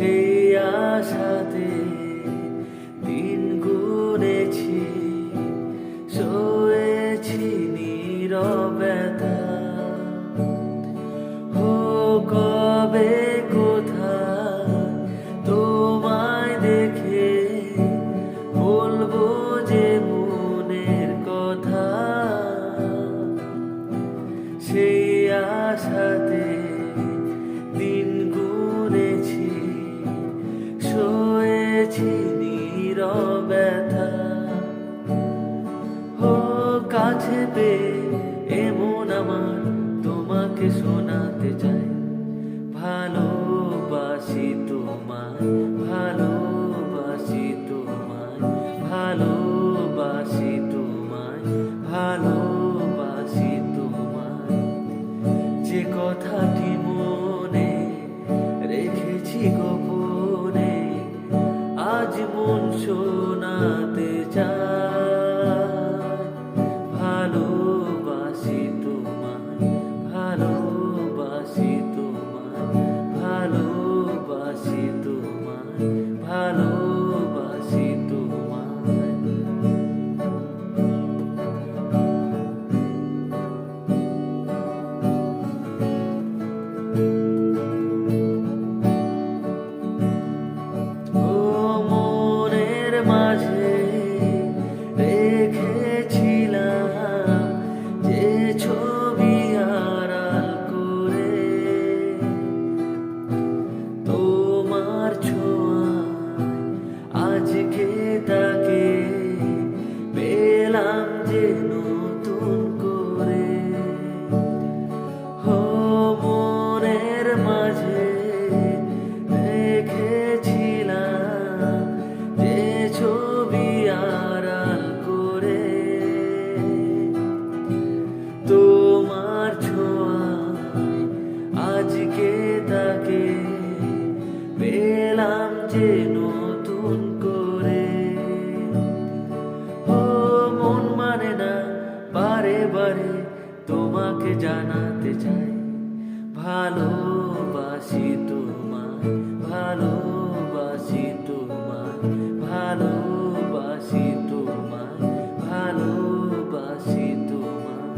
সেই আশাতে দিন গুনেছি শোয়েছি নীরবেতা হো কবে কোথায় তোমায় দেখে বলব যে মনের কথা? সেই আশাতে পেয়ে এমন আমার তোমাকে শোনাতে চাই। ভালোবাসি তোমায় ভালোবাসি তোমায় ভালোবাসি তোমায় ভালোবাসি তোমায়। যে কথাটি that বারে তোমাকে জানাতে চাই। ভালোবাসি তোমায় ভালোবাসি তোমায় ভালোবাসি তোমায় ভালোবাসি তোমায়।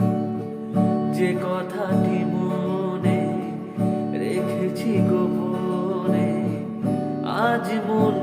যে কথাটি মনে রেখেছি গোপনে, আজ মন